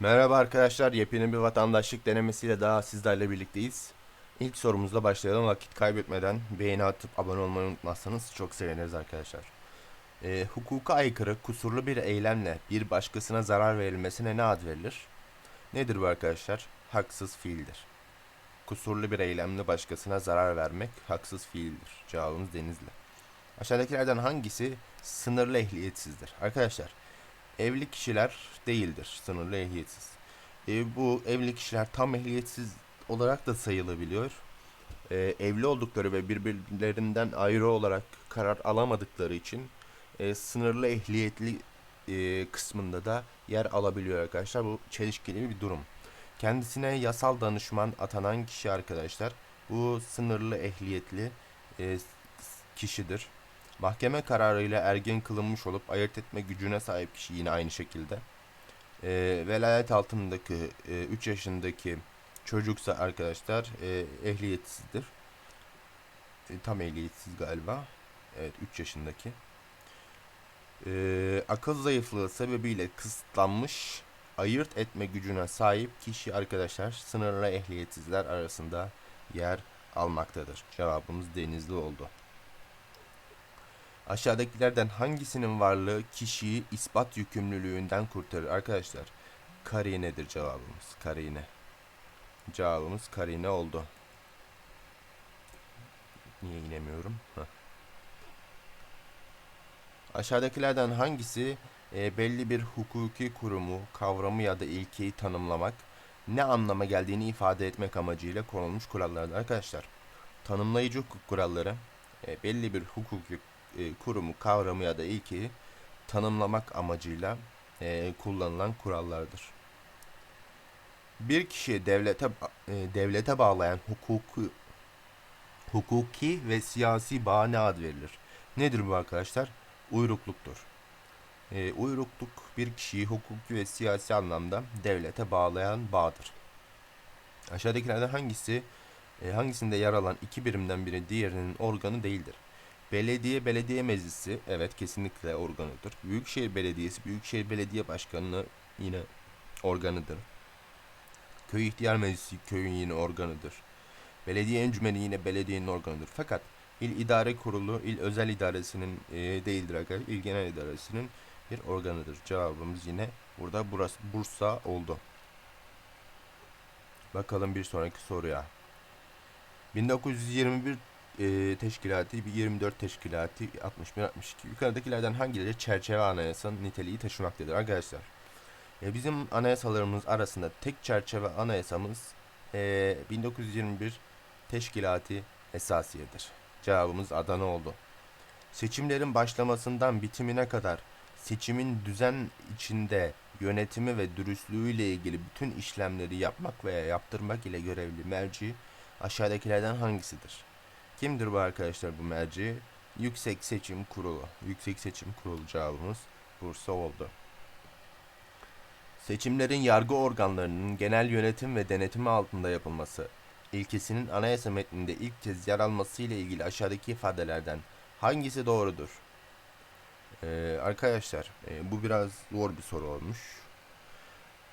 Merhaba arkadaşlar, yepyeni bir vatandaşlık denemesiyle daha sizlerle birlikteyiz. İlk sorumuzla başlayalım. Vakit kaybetmeden beğeni atıp abone olmayı unutmazsanız çok seviniriz arkadaşlar. Ee, hukuka aykırı, kusurlu bir eylemle bir başkasına zarar verilmesine ne ad verilir? Nedir bu arkadaşlar? Haksız fiildir. Kusurlu bir eylemle başkasına zarar vermek haksız fiildir. Cevabımız Denizli. Aşağıdakilerden hangisi sınırlı ehliyetsizdir? Arkadaşlar, evli kişiler değildir sınırlı ehliyetsiz. E, bu evli kişiler tam ehliyetsiz olarak da sayılabiliyor. E, evli oldukları ve birbirlerinden ayrı olarak karar alamadıkları için e, sınırlı ehliyetli e, kısmında da yer alabiliyor arkadaşlar. Bu çelişkili bir durum. Kendisine yasal danışman atanan kişi arkadaşlar bu sınırlı ehliyetli e, kişidir. Mahkeme kararıyla ergen kılınmış olup ayırt etme gücüne sahip kişi yine aynı şekilde. Ee, velayet altındaki 3 yaşındaki çocuksa arkadaşlar e, ehliyetsizdir. E, tam ehliyetsiz galiba. Evet 3 yaşındaki. Ee, akıl zayıflığı sebebiyle kısıtlanmış ayırt etme gücüne sahip kişi arkadaşlar sınırlı ehliyetsizler arasında yer almaktadır. Cevabımız denizli oldu. Aşağıdakilerden hangisinin varlığı kişiyi ispat yükümlülüğünden kurtarır? Arkadaşlar, karinedir cevabımız. Karine. Cevabımız karine oldu. Niye inemiyorum? Heh. Aşağıdakilerden hangisi e, belli bir hukuki kurumu, kavramı ya da ilkeyi tanımlamak, ne anlama geldiğini ifade etmek amacıyla konulmuş kurallardır? Arkadaşlar, tanımlayıcı hukuk kuralları e, belli bir hukuki e, kurumu, kavramı ya da ilkeyi tanımlamak amacıyla e, kullanılan kurallardır. Bir kişiyi devlete e, devlete bağlayan hukuku hukuki ve siyasi bağ ne ad verilir? Nedir bu arkadaşlar? Uyrukluktur. E, uyrukluk bir kişiyi hukuki ve siyasi anlamda devlete bağlayan bağdır. Aşağıdakilerden hangisi e, hangisinde yer alan iki birimden biri diğerinin organı değildir? Belediye belediye meclisi evet kesinlikle organıdır. Büyükşehir Belediyesi Büyükşehir Belediye Başkanı yine organıdır. Köy İhtiyar Meclisi köyün yine organıdır. Belediye encümeni yine belediyenin organıdır. Fakat il idare kurulu il özel idaresinin e, değildir arkadaşlar. İl genel idaresinin bir organıdır. Cevabımız yine burada burası Bursa oldu. Bakalım bir sonraki soruya. 1921 e, teşkilatı, 24 teşkilatı, 61, 62. Yukarıdakilerden hangileri çerçeve anayasanın niteliği taşımaktadır arkadaşlar? E, bizim anayasalarımız arasında tek çerçeve anayasamız e, 1921 teşkilatı esasiyedir. Cevabımız Adana oldu. Seçimlerin başlamasından bitimine kadar seçimin düzen içinde yönetimi ve dürüstlüğü ile ilgili bütün işlemleri yapmak veya yaptırmak ile görevli merci aşağıdakilerden hangisidir? Kimdir bu arkadaşlar bu merci? Yüksek Seçim Kurulu. Yüksek Seçim Kurulu cevabımız Bursa oldu. Seçimlerin yargı organlarının genel yönetim ve denetimi altında yapılması ilkesinin anayasa metninde ilk kez yer alması ile ilgili aşağıdaki ifadelerden hangisi doğrudur? Ee, arkadaşlar e, bu biraz zor bir soru olmuş.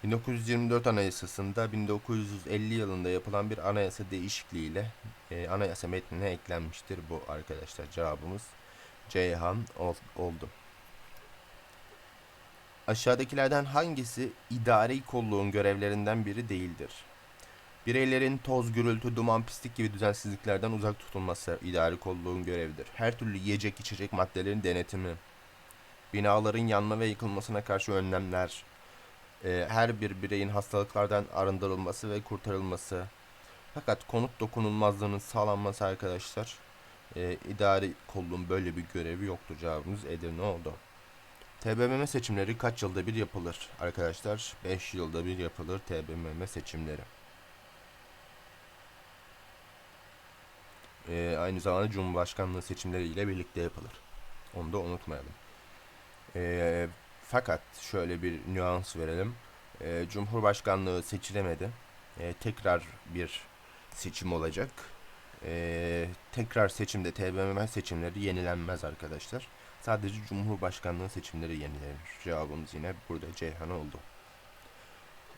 1924 Anayasası'nda 1950 yılında yapılan bir anayasa değişikliğiyle e, anayasa metnine eklenmiştir bu arkadaşlar. Cevabımız Ceyhan ol, oldu. Aşağıdakilerden hangisi idari kolluğun görevlerinden biri değildir? Bireylerin toz, gürültü, duman, pislik gibi düzensizliklerden uzak tutulması idari kolluğun görevidir. Her türlü yiyecek, içecek maddelerin denetimi, binaların yanma ve yıkılmasına karşı önlemler, e, her bir bireyin hastalıklardan arındırılması ve kurtarılması. Fakat konut dokunulmazlığının sağlanması arkadaşlar e, idari kolluğun böyle bir görevi yoktur. Cevabımız Edirne oldu. TBMM seçimleri kaç yılda bir yapılır? Arkadaşlar 5 yılda bir yapılır TBMM seçimleri. E, aynı zamanda Cumhurbaşkanlığı seçimleri ile birlikte yapılır. Onu da unutmayalım. E, fakat şöyle bir nüans verelim. E, Cumhurbaşkanlığı seçilemedi. E, tekrar bir seçim olacak. E, tekrar seçimde TBMM seçimleri yenilenmez arkadaşlar. Sadece Cumhurbaşkanlığı seçimleri yenilenir. Cevabımız yine burada Ceyhan oldu.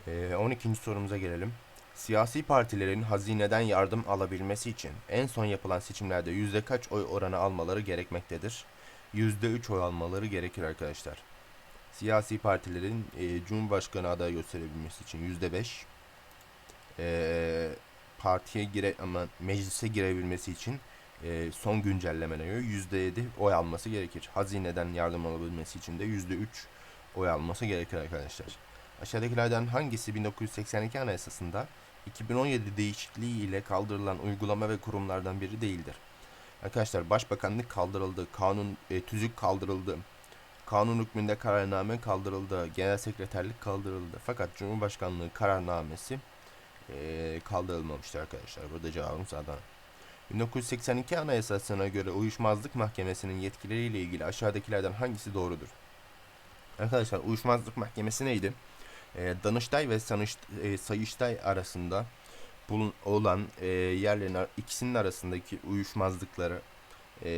Ee, 12. sorumuza gelelim. Siyasi partilerin hazineden yardım alabilmesi için en son yapılan seçimlerde yüzde kaç oy oranı almaları gerekmektedir? Yüzde 3 oy almaları gerekir arkadaşlar. Siyasi partilerin e, Cumhurbaşkanı adayı gösterebilmesi için yüzde 5, e, partiye gire ama meclise girebilmesi için e, son güncellemene göre yüzde 7 oy alması gerekir. Hazineden yardım alabilmesi için de yüzde 3 oy alması gerekir arkadaşlar. Aşağıdakilerden hangisi 1982 Anayasası'nda 2017 değişikliği ile kaldırılan uygulama ve kurumlardan biri değildir? Arkadaşlar Başbakanlık kaldırıldı, kanun e, tüzük kaldırıldı, kanun hükmünde kararname kaldırıldı, genel sekreterlik kaldırıldı. Fakat Cumhurbaşkanlığı kararnamesi e, kaldırılmamıştır arkadaşlar. Burada cevabımız Adana. 1982 Anayasası'na göre uyuşmazlık mahkemesinin yetkileriyle ilgili aşağıdakilerden hangisi doğrudur? Arkadaşlar uyuşmazlık mahkemesi neydi? E, Danıştay ve Sanış, e, Sayıştay arasında bulun, olan e, yerlerin ikisinin arasındaki uyuşmazlıkları e,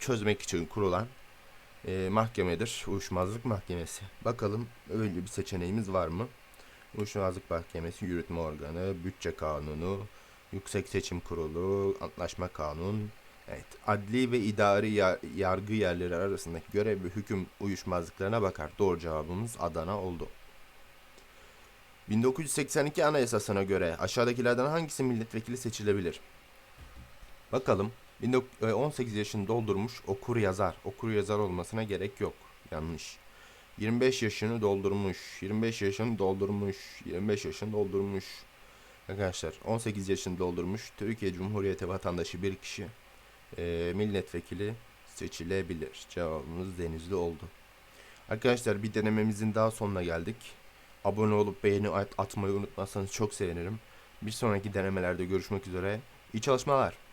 çözmek için kurulan e, mahkemedir. Uyuşmazlık mahkemesi. Bakalım öyle bir seçeneğimiz var mı? Uyuşmazlık mahkemesi yürütme organı, bütçe kanunu, yüksek seçim kurulu, antlaşma kanun, Evet, adli ve idari ya- yargı yerleri arasındaki görev ve hüküm uyuşmazlıklarına bakar. Doğru cevabımız Adana oldu. 1982 Anayasası'na göre aşağıdakilerden hangisi milletvekili seçilebilir? Bakalım. 19 e, 18 yaşını doldurmuş okur yazar. Okur yazar olmasına gerek yok. Yanlış. 25 yaşını doldurmuş. 25 yaşını doldurmuş. 25 yaşını doldurmuş. Arkadaşlar 18 yaşını doldurmuş. Türkiye Cumhuriyeti vatandaşı bir kişi e, milletvekili seçilebilir. Cevabımız Denizli oldu. Arkadaşlar bir denememizin daha sonuna geldik. Abone olup beğeni at- atmayı unutmazsanız çok sevinirim. Bir sonraki denemelerde görüşmek üzere. İyi çalışmalar.